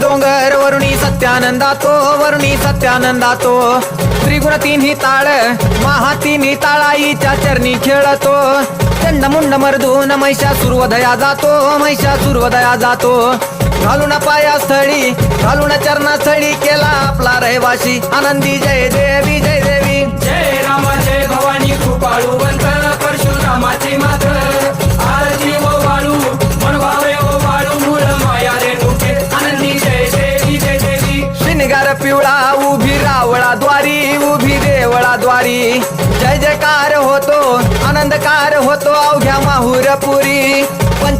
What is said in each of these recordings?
डोंगर वरुणी सत्यानंदा तो वरुणी सत्यानंदा तो त्रिगुण तिन्ही ताळ महा तिन्ही ताळाईच्या चरणी खेळतो. चंड मुंड मर्दून महिषा सुरवदया जातो महिषा सुरवदया जातो. घालून पाया स्थळी घालून चरणास्थळी केला आपला रहिवाशी आनंदी जय देवी.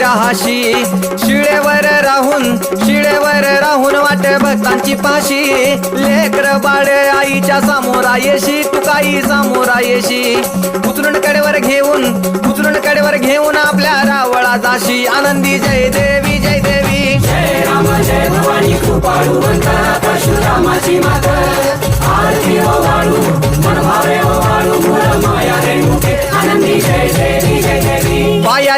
राहाशी. शिळेवर राहून शिळेवर राहून वाट भक्तांची पाशी. लेकर बाळ आईच्या समोरा येशी काही समोरा येशी उचलून कडेवर घेऊन उचलून कडेवर घेऊन आपल्या रावळा जाशी. आनंदी जय देवी जय देवी. जय राम जय भवानी कृपाळू परशुरामाची माता.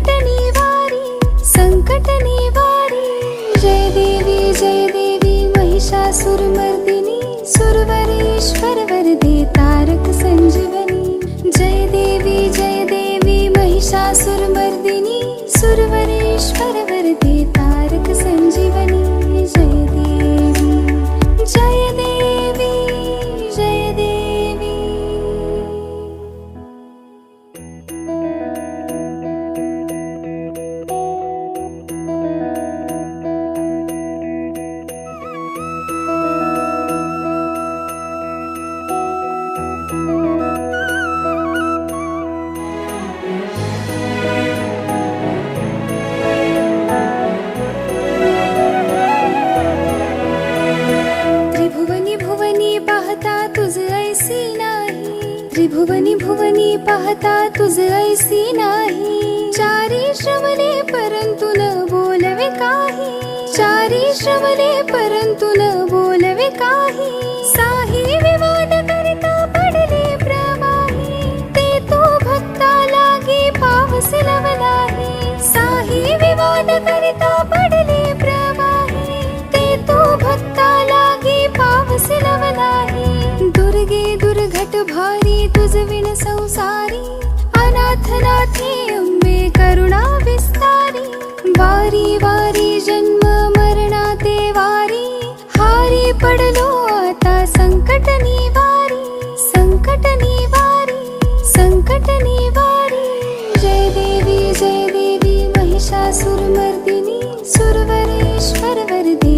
संकट निवारी संकट निवारी जय देवी जय देवी महिषासुरमर्दिनी सुरवरेश्वर वरदे तारक संजीवनी. जय देवी जय देवी महिषासुरमर्दिनी पाहता तुझ ऐसी नाही. चारी श्रवणे परंतु न बोलवे काही. चारी श्रवणे परंतु न बोलवे काही. साही विवाद करता पडले प्रवाही. ते तो भक्ता लागे पावस लवलाही संसारी अनाथनाथी अम्बे अंबे करुणा विस्तारी वारी वारी जन्म मरणा ते वारी हारी पडलो आता संकट निवारी संकट निवारी संकट निवारी. जय देवी जय देवी महिषासुरमर्दिनी सुरवरेश्वर वरदे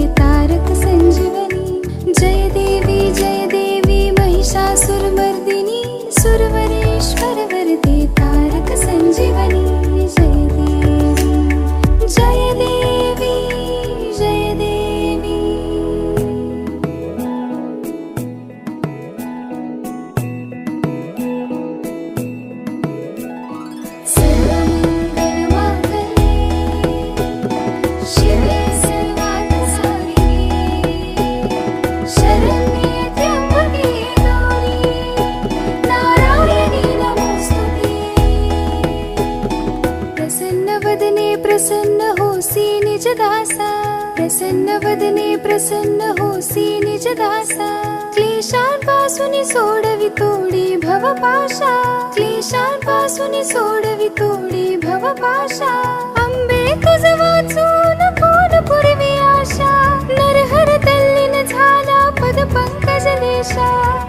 वदने प्रसन्न होसि निज दासा. प्रसन्न वदने प्रसन्न होसि निज दासा. क्लेशान्पासुनि सोडवि तोडे भव पाशा. क्लेशान्पासुनि सोडवि तोडे भव पाशा. अम्बे तुझ वाचून कोण पुरवी आशा? नरहर तल्लीन झाला पद पंकज देशा